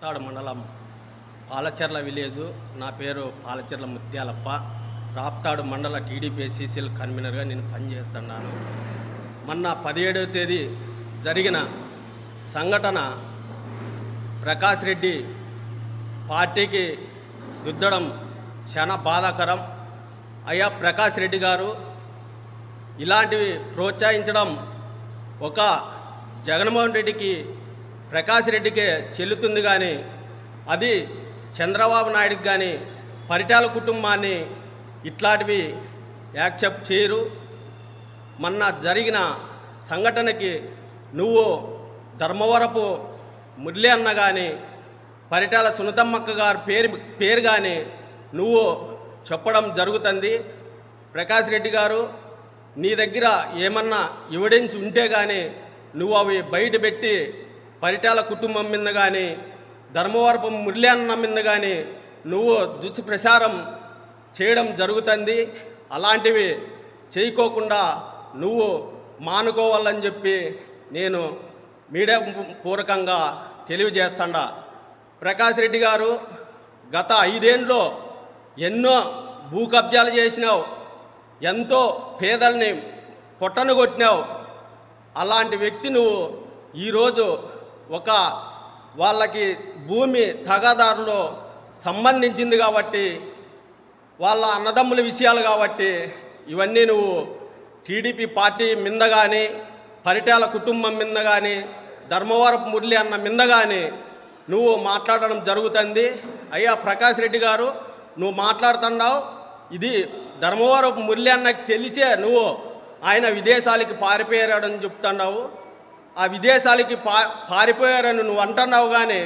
తాడు మండలం పాలచెర్ల విలేజు. నా పేరు పాలచెర్ల ముత్యాలప్ప. రాప్తాడు మండల టీడీపీ సీసీఎల్ కన్వీనర్గా నేను పనిచేస్తున్నాను. మొన్న పదిహేడవ తేదీ జరిగిన సంఘటన ప్రకాష్ రెడ్డి పార్టీకి దుద్దడం చాలా బాధాకరం. అయ్యా ప్రకాష్ రెడ్డి గారు ఇలాంటివి ప్రోత్సహించడం ఒక జగన్మోహన్ రెడ్డికి ప్రకాష్ రెడ్డికే చెల్లుతుంది కానీ అది చంద్రబాబు నాయుడుకి కానీ పరిటాల కుటుంబాన్ని ఇట్లాంటివి యాక్సెప్ట్ చేయరు. మొన్న జరిగిన సంఘటనకి నువ్వు ధర్మవరపు మురళి అన్న కానీ పరిటాల సునతమ్మక్క గారి పేరు పేరు కానీ నువ్వు చెప్పడం జరుగుతుంది. ప్రకాష్ రెడ్డి గారు నీ దగ్గర ఏమన్నా ఎవిడెన్స్ ఉంటే కానీ నువ్వు అవి బయట పెట్టి పరిటాల కుటుంబం మీద కానీ ధర్మవరపు మురళి అన్న మీద కానీ నువ్వు దుచ్చు ప్రసారం చేయడం జరుగుతుంది. అలాంటివి చేయకోకుండా నువ్వు మానుకోవాలని చెప్పి నేను మీడియా పూర్వకంగా తెలియజేస్తాడా. ప్రకాష్ రెడ్డి గారు గత ఐదేళ్ళలో ఎన్నో భూ కబ్జాలు చేసినావు ఎంతో పేదల్ని పొట్టను కొట్టినావు. అలాంటి వ్యక్తి నువ్వు ఈరోజు ఒక వాళ్ళకి భూమి తగాదారులో సంబంధించింది కాబట్టి వాళ్ళ అన్నదమ్ముల విషయాలు కాబట్టి ఇవన్నీ నువ్వు టీడీపీ పార్టీ మింద కానీ పరిటాల కుటుంబం మింద కానీ ధర్మవరపు మురళి అన్న మింద కానీ నువ్వు మాట్లాడడం జరుగుతుంది. అయ్యా ప్రకాష్ రెడ్డి గారు నువ్వు మాట్లాడుతున్నావు. ఇది ధర్మవరపు మురళి అన్నకి తెలిసే నువ్వు ఆయన విదేశాలకి పారిపోయాడని చెప్తున్నావు. ఆ విదేశాలకి పా పారిపోయారని నువ్వు అంటున్నావు కానీ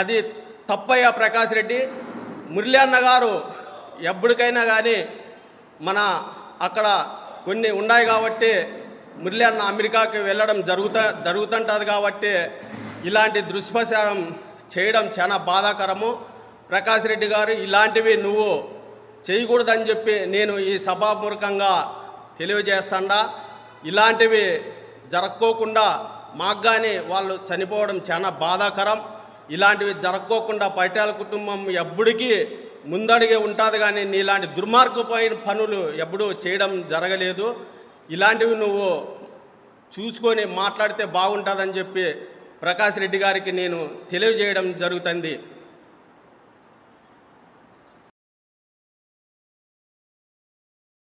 అది తప్పయ్యా ప్రకాష్ రెడ్డి. మురళి అన్న గారు ఎప్పటికైనా కానీ మన అక్కడ కొన్ని ఉన్నాయి కాబట్టి మురళి అన్న అమెరికాకి వెళ్ళడం జరుగుతా జరుగుతుంటుంది కాబట్టి ఇలాంటి దుష్ప్రచారం చేయడం చాలా బాధాకరము. ప్రకాష్ రెడ్డి గారు ఇలాంటివి నువ్వు చేయకూడదని చెప్పి నేను ఈ సభాపూర్వకంగా తెలియజేస్తాడా. ఇలాంటివి జరక్కోకుండా మాకు కానీ వాళ్ళు చనిపోవడం చాలా బాధాకరం. ఇలాంటివి జరక్కోకుండా పైటాల కుటుంబం ఎప్పటికీ ముందడిగే ఉంటుంది కానీ నీలాంటి దుర్మార్గపోయిన పనులు ఎప్పుడూ చేయడం జరగలేదు. ఇలాంటివి నువ్వు చూసుకొని మాట్లాడితే బాగుంటుందని చెప్పి ప్రకాష్ రెడ్డి గారికి నేను తెలియజేయడం జరుగుతుంది.